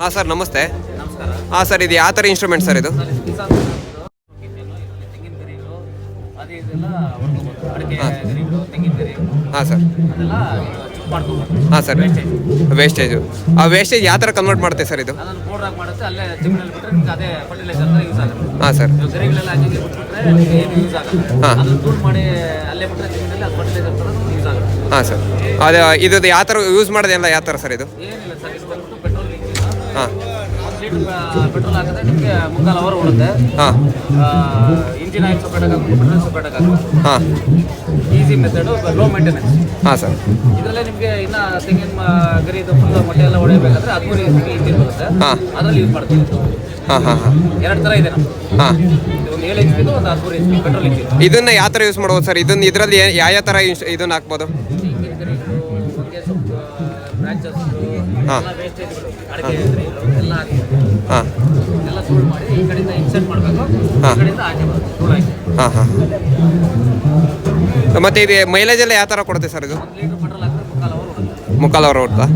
ಹಾಂ ಸರ್ ನಮಸ್ತೆ. ಹಾಂ ಸರ್ ಇದು ಯಾವ ಥರ ಇನ್ಸ್ಟ್ರೂಮೆಂಟ್ ಸರ್ ಇದು? ಹಾಂ. ಸರ್. ಹಾಂ ಸರ್. ವೇಸ್ಟೇಜ್ ಆ ವೇಸ್ಟೇಜ್ ಯಾವ ಥರ ಕನ್ವರ್ಟ್ ಮಾಡುತ್ತೆ ಸರ್ ಇದು? ಹಾಂ ಸರ್. ಹಾಂ. ಹಾಂ ಸರ್. ಅದು ಇದು ಯಾವ ಥರ ಯೂಸ್ ಮಾಡೋದೆಲ್ಲ ಯಾವ ಥರ ಸರ್ ಇದು? ಹಾಂ. ಪೆಟ್ರೋಲ್ ಹಾಕಿದ್ರೆ ನಿಮಗೆ ಮುಕ್ಕಾಲು ಅವರ್ ಓಡುತ್ತೆ. ಹಾಂ. ಇಂಜಿನ್ ಆಯಿಲ್ ಪೆಟ್ರೋಲ್ ಹಾಂ. ಈಸಿ ಮೆಥಡು ಲೋ ಮೇಂಟೆನೆನ್ಸ್ ಹಾಂ ಸರ್. ಇದರಲ್ಲೇ ನಿಮಗೆ ಇನ್ನ ತೆಂಗಿನ ಮ- ಗರಿದು ಫುಲ್ ಮೊಟ್ಟೆ ಎಲ್ಲ ಹೊಡೆಯಬೇಕಾದ್ರೆ ಹದಿಮೂರು ಇಂಚಿಗೆ ಇಂಜಿನ್ ಬರುತ್ತೆ ಹಾಂ. ಅದರಲ್ಲಿ ಯೂಸ್ ಮಾಡ್ತೀವಿ. ಹಾಂ ಹಾಂ ಹಾಂ. ಎರಡು ಥರ ಇದೆ ಹಾಂ. ಒಂದು ಏಳು ಇಂಚಿದು ಒಂದು ಹದಿಮೂರು ಇಂಚ್ ಪೆಟ್ರೋಲ್ ಇಂಜಿನ್ ಇದನ್ನ ಯಾವ ಥರ ಯೂಸ್ ಮಾಡ್ಬೋದು ಸರ್? ಇದನ್ನ ಇದರಲ್ಲಿ ಯಾವ ಯಾವ ಥರ ಇದನ್ನ ಹಾಕ್ಬೋದು? ತೆಂಗಿನ ಗರಿಗಳು ಹೊಂಗೆ ಸೊಪ್ಪು ಬ್ರಾಂಚಸ್ ಎಲ್ಲ ವೇಸ್ಟೇಜ್ಗಳು ಅಡಿಕೆ ಎಲ್ಲ ಎಲ್ಲ ಸುಳ್ಳು ಮಾಡಿ ಈ ಕಡೆಯಿಂದ ಇನ್ಸರ್ಟ್ ಮಾಡಬೇಕು. ಹಾ. ಈ ಕಡೆಯಿಂದ ಆಚೆ ಬರುತ್ತೆ ಸುಳ್ಳು ಹಾಕಿ ಹಾಂ ಹಾಂ. ಮತ್ತು ಇದು ಮೈಲೇಜ್ ಎಲ್ಲ ಯಾವ ಥರ ಕೊಡುತ್ತೆ ಸರ್ ಇದು? ಒಂದು ಲೀಟರ್ ಪೆಟ್ರೋಲ್ ಹಾಕಿದ್ರೆ ಮುಕ್ಕಾಲು ಅವರ್ ಓಡುತ್ತೆ. ಮುಕ್ಕಾಲು ಅವರ್ ಓಡ್ತಾ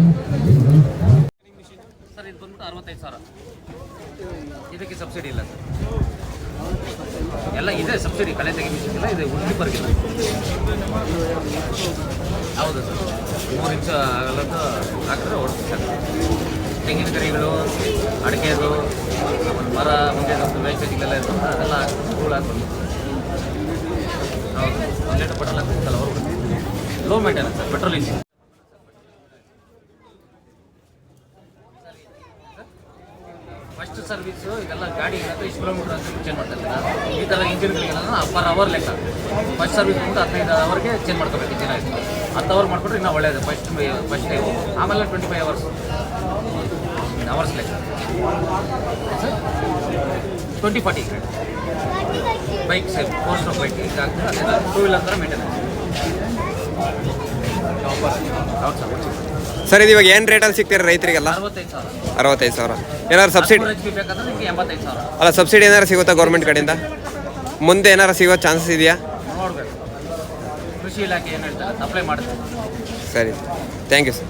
ಸರ್ ಇದು ಬಂದ್ಬಿಟ್ಟು ಅರವತ್ತೈದು ಸಾವಿರ. ಇದಕ್ಕೆ ಸಬ್ಸಿಡಿ ಇಲ್ಲ ಸರ್. ಎಲ್ಲ ಇದೆ ಸಬ್ಸಿಡಿ ಕಳೆ ತೆಗೆ ಮಿಷನ್ ಇದೆ ಉಳಿದು ಬರ್ಗಿಲ್ಲ ಹೌದು ಸರ್. ಮೂರು ನಿಮಿಷ ಆಗಲ್ಲದ್ದು ಹಾಕಿದ್ರೆ ಓಡುತ್ತೆ ಸರ್ ತೆಂಗಿನ ಕರಿಗಳು, ಅಡಿಕೆದು ಆಮೇಲೆ ಮರ ಮುಂದೆ ವೇಸ್ಟೇಜ್ಗಳೆಲ್ಲ ಇರ್ತದೆ, ಅದೆಲ್ಲ ಹಾಕ್ಬಿಟ್ಟು ಧೂಳು ಹಾಕ್ಬಿಟ್ಟು. ಹೌದು. ಒಂದು litre petrol ಹಾಕ್ತಿರ್ತಲ್ಲ low maintenance sir petrol engine first service ಇದೆಲ್ಲ ಗಾಡಿ ಇರುತ್ತೆ ಇಷ್ಟು ಕಿಲೋಮೀಟರ್ ಅಂತ ಚೇಂಜ್ ಮಾಡ್ತಾರೆ ಈ ಥರ ಇಂಜಿನ್ಗಳಿಗೆಲ್ಲ ಪರ್ ಅವರ್ ಲೆಕ್ಕ. ಫಸ್ಟ್ ಸರ್ವಿಸ್ ಬಂದು ಹದಿನೈದು ಅವರ್ಗೆ ಚೇಂಜ್ ಮಾಡ್ಕೋಬೇಕು ಇಂಜಿನ್ ಆಯಿತು. ಹತ್ತು ಅವರ್ ಮಾಡಿಕೊಟ್ರೆ ಇನ್ನೂ ಒಳ್ಳೆಯದು ಫಸ್ಟ್ ಫಸ್ಟ್ ಟೈಮ್ ಆಮೇಲೆ ಟ್ವೆಂಟಿ ಫೈವ್ ಅವರ್ಸ್ ಅವರ್ಸ್ ಲೆಕ್ಕ. Twenty forty bike same four stroke bike ಅದೇ ಟೂ ವೀಲರ್ ಥರ ಮೇಂಟೆನೆನ್ಸ್ ಹೌದು ಸರ್ ಸರ್ ಇದು ಇವಾಗ ಏನು ರೇಟಲ್ಲಿ ಸಿಗ್ತೀರಾ ರೈತರಿಗೆಲ್ಲ? ಅರವತ್ತೈದು ಸಾವಿರ. ಏನಾರು ಸಬ್ಸಿಡಿ ಅಲ್ಲ ಸಬ್ಸಿಡಿ ಏನಾರು ಸಿಗುತ್ತಾ ಗೌರ್ಮೆಂಟ್ ಕಡೆಯಿಂದ? ಮುಂದೆ ಏನಾರು ಸಿಗೋ ಚಾನ್ಸಸ್ ಇದೆಯಾ? ನೋಡಬೇಕು. ಕೃಷಿ ಇಲಾಖೆ ಏನು ಹೇಳ್ತಾರೆ ಅಪ್ಲೈ ಮಾಡ್ತೀವಿ. ಸರಿ. Thank you sir